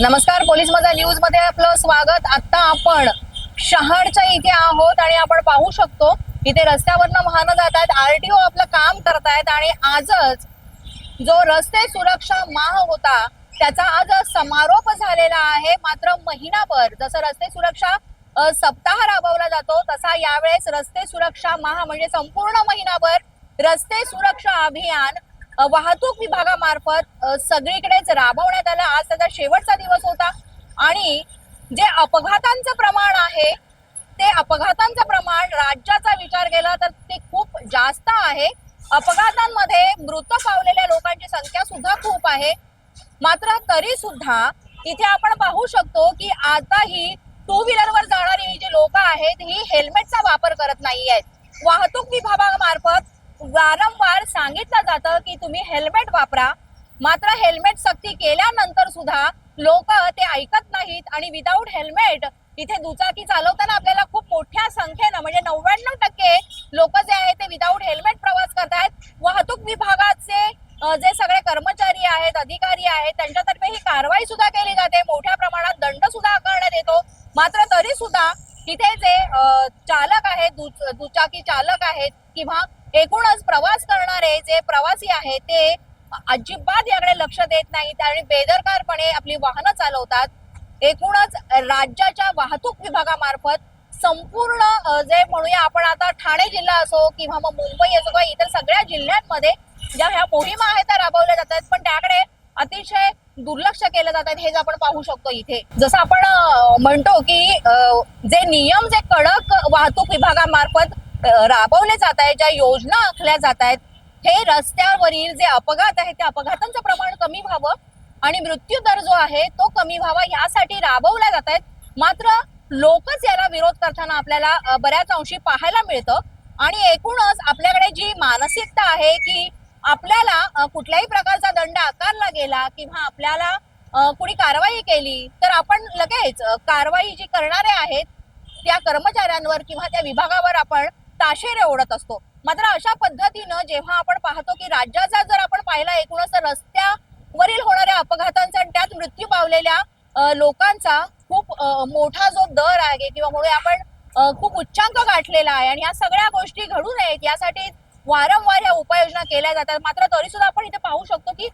नमस्कार पोलीस मधल्या न्यूजमध्ये आपलं स्वागत. आता आपण शहाडच्या इथे आहोत आणि आपण पाहू शकतो इथे रस्त्यावरनं वाहनं जात आहेत. आरटीओ आपलं काम करतायत आणि आजच जो रस्ते सुरक्षा माह होता त्याचा आज समारोप झालेला आहे. मात्र महिनाभर जसं रस्ते सुरक्षा सप्ताह राबवला जातो तसा यावेळेस रस्ते सुरक्षा माह म्हणजे संपूर्ण महिनाभर रस्ते सुरक्षा अभियान वाहतूक विभागामार्फत सगळीकडेच राबवण्यात आलं. आज त्याचा शेवटचा दिवस होता. आणि जे अपघातांचं प्रमाण आहे ते अपघातांचं प्रमाण राज्याचा विचार केला तर ते खूप जास्त आहे. अपघातांमध्ये मृत पावलेल्या लोकांची संख्या सुद्धा खूप आहे. मात्र तरी सुद्धा इथे आपण पाहू शकतो की आताही टू व्हीलरवर जाणारी ही जी लोक आहेत ही हेल्मेटचा वापर करत नाही आहेत वाहतूक विभागामार्फत वारंवार सांगितलं जातं की तुम्ही हेल्मेट वापरा. मात्र हेल्मेट सक्ती केल्यानंतर सुद्धा लोक ते ऐकत नाहीत आणि विदाऊट हेल्मेट इथे दुचाकी चालवताना आपल्याला खूप मोठ्या संख्येनं म्हणजे नव्याण्णव टक्के लोक जे आहेत ते विदाऊट हेल्मेट प्रवास करतायत. वाहतूक विभागाचे जे सगळे कर्मचारी आहेत अधिकारी आहेत त्यांच्यातर्फे ही कारवाई सुद्धा केली जाते. मोठ्या प्रमाणात दंड सुद्धा आकारण्यात येतो. मात्र तरी सुद्धा तिथे जे चालक आहेत दुचाकी चालक आहेत किंवा एकूणच प्रवास करणारे जे प्रवासी आहेत ते अजिबात याकडे लक्ष देत नाहीत आणि बेदरकारपणे आपली वाहनं चालवतात. एकूणच राज्याच्या वाहतूक विभागामार्फत संपूर्ण जे म्हणूया आपण आता ठाणे जिल्हा असो किंवा मग मुंबई असो किंवा इतर सगळ्या जिल्ह्यांमध्ये ज्या ह्या मोहिमा आहेत त्या राबवल्या जातात. पण त्याकडे अतिशय दुर्लक्ष केलं जात हे जे आपण पाहू शकतो इथे. जसं आपण म्हणतो की जे नियम जे कडक वाहतूक विभागामार्फत राबवल्या राबवले जात आहेत ज्या योजना आखल्या जात आहेत हे रस्त्यावरील जे अपघात आहेत त्या अपघातांचं प्रमाण कमी व्हावं आणि मृत्यू दर जो आहे तो कमी व्हावा यासाठी राबवल्या जात आहेत. मात्र लोकच याला विरोध करताना आपल्याला बऱ्याच अंशी पाहायला मिळतं. आणि एकूणच आपल्याकडे जी मानसिकता आहे की आपल्याला कुठल्याही प्रकारचा दंड आकारला गेला किंवा आपल्याला कुणी कारवाई केली तर आपण लगेच कारवाई जी करणारे आहेत त्या कर्मचाऱ्यांवर किंवा त्या विभागावर आपण ताशेरे ओढत असतो. मात्र अशा पद्धतीनं जेव्हा आपण पाहतो की राज्याचा जर आपण पाहिला एकूणच रस्त्यावरील होणाऱ्या अपघातांचा आणि त्यात मृत्यू पावलेल्या लोकांचा खूप मोठा जो दर आहे किंवा म्हणून आपण खूप उच्चांक गाठलेला आहे आणि या सगळ्या गोष्टी घडू नयेत यासाठी वारंवार या उपाययोजना केल्या जातात. मात्र तरी सुद्धा आपण इथे पाहू शकतो की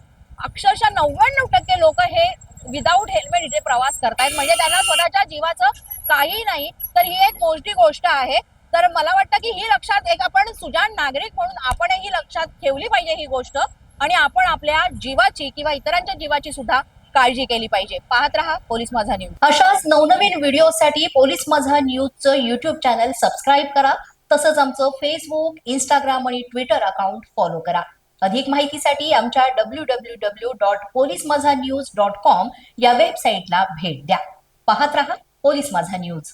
अक्षरशः नव्याण्णव टक्के लोक हे विदाऊट हेल्मेट इथे प्रवास करतायत. म्हणजे त्यांना स्वतःच्या जीवाचं काही नाही. तर ही एक मोठी गोष्ट आहे. तर मला वाटतं की ही लक्षात एक आपण सुजाण नागरिक म्हणून आपणही लक्षात ठेवली पाहिजे ही गोष्ट आणि आपण आपल्या जीवाची किंवा इतरांच्या जीवाची सुद्धा काळजी केली पाहिजे. पाहत रहा पोलीस माझा न्यूज. अशाच नवनवीन व्हिडिओसाठी पोलीस माझा न्यूजचं युट्यूब चॅनल सबस्क्राईब करा. तसंच आमचं फेसबुक इंस्टाग्राम आणि ट्विटर अकाउंट फॉलो करा. अधिक माहितीसाठी आमच्या W W W dot police Majha news dot com या वेबसाईटला भेट द्या. पाहत रहा पोलीस माझा न्यूज.